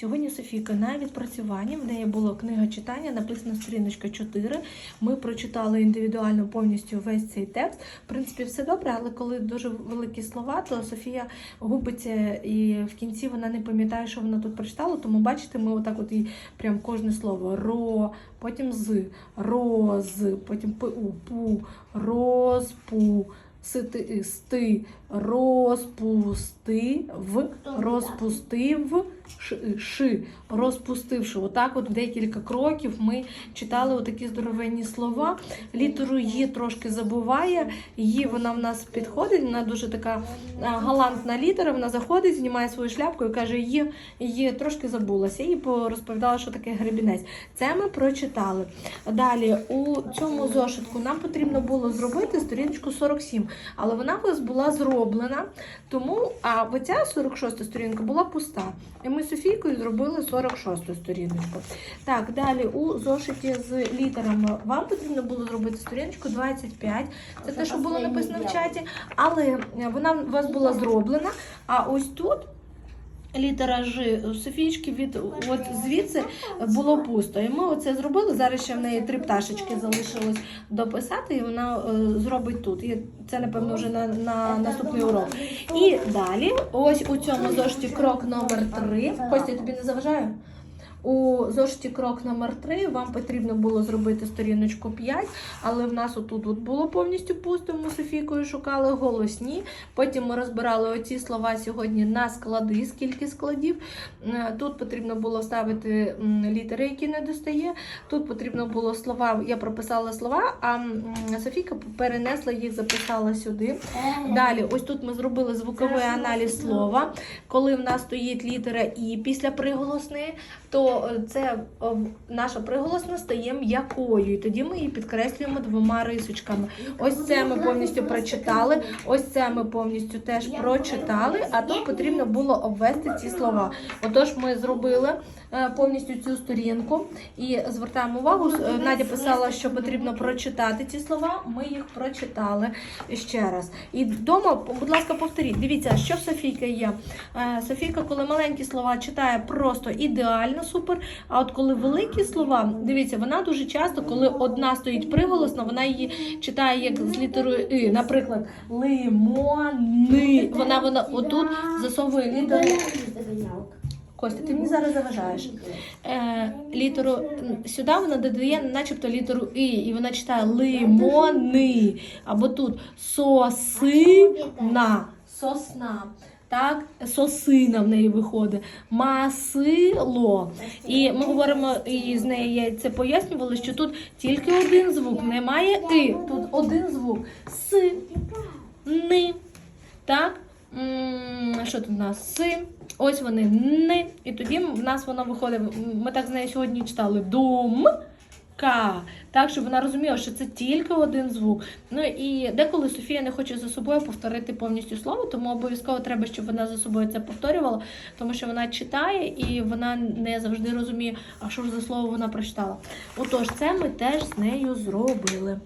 Сьогодні Софійка на відпрацюванні. В неї було книга читання, написана сторіночка 4. Ми прочитали індивідуально повністю весь цей текст. В принципі, все добре, але коли дуже великі слова, то Софія губиться і в кінці вона не пам'ятає, що вона тут прочитала. Тому бачите, ми отак от і прям кожне слово ро, потім з, роз, потім пу, пу, розпу. Сити, сти, розпустив, розпустив, ш, ши, розпустивши. Отак от декілька кроків ми читали отакі здоровенні слова. Літеру «Ї» трошки забуває. Її вона в нас підходить, вона дуже така галантна літера. Вона заходить, знімає свою шляпку і каже, її, її трошки забулася. І розповідала, що таке гребінець. Це ми прочитали. Далі у цьому зошитку нам потрібно було зробити сторіночку 47, але вона у нас була зроблена. Тому а оця 46 сторінка була пуста. І ми з Софійкою зробили 46 сторіночку. Так, далі у зошиті з літерами вам потрібно було зробити сторіночку 25. Це те, що було написано в чаті, але вона у вас була зроблена. А ось тут. Літера Ж Софійчки від от звідси було пусто. І ми оце зробили. Зараз ще в неї три пташечки залишилось дописати, і вона е, зробить тут. І це, напевно, вже на, на наступний урок. І далі, ось у цьому зошиті крок номер три. Костя, я тобі не заважаю? У зошиті крок номер 3 вам потрібно було зробити сторіночку 5, але в нас отут от було повністю пусто. Ми Софійкою шукали голосні. Потім ми розбирали оці слова сьогодні на склади, скільки складів. Е, Тут потрібно було ставити літери, які не достає. Тут потрібно було слова, я прописала слова, а Софійка перенесла їх, записала сюди. Далі, ось тут ми зробили звуковий аналіз слова. Коли в нас стоїть літера І після приголосної, то це е, наша приголосна стає м'якою. І тоді ми її підкреслюємо двома рисочками. Ось це ми повністю прочитали, ось це ми повністю теж прочитали, а тут потрібно було обвести ці слова. Отож, ми зробили е, повністю цю сторінку і звертаємо увагу. е, Надя писала, що потрібно прочитати ці слова. Ми їх прочитали ще раз. І вдома, будь ласка, повторіть. Дивіться, що в Софійки є. Софійка, коли маленькі слова читає просто ідеально супер. А от коли великі слова, дивіться, вона дуже часто, коли одна стоїть приголосна, вона її читає як з літерою І. Наприклад, лимони. Вона вона отут засовує літеру. Костя, ти мені зараз заважаєш. Е, літеру сюди вона додає, начебто літеру І, і вона читає лимони. Або тут сосина. Сосна. Так, сосина в неї виходить, масило. І ми говоримо і з нею я це пояснювала, що тут тільки один звук, немає і. Тут один звук. С, ни. Так? Що тут у нас? Си. Ось вони ни. І тоді в нас воно виходить. Ми так з нею сьогодні читали дум. Ка, так, щоб вона розуміла, що це тільки один звук. Ну і деколи Софія не хоче за собою повторити повністю слово, тому обов'язково треба, щоб вона за собою це повторювала, тому що вона читає і вона не завжди розуміє, а що ж за слово вона прочитала. Отож, це ми теж з нею зробили.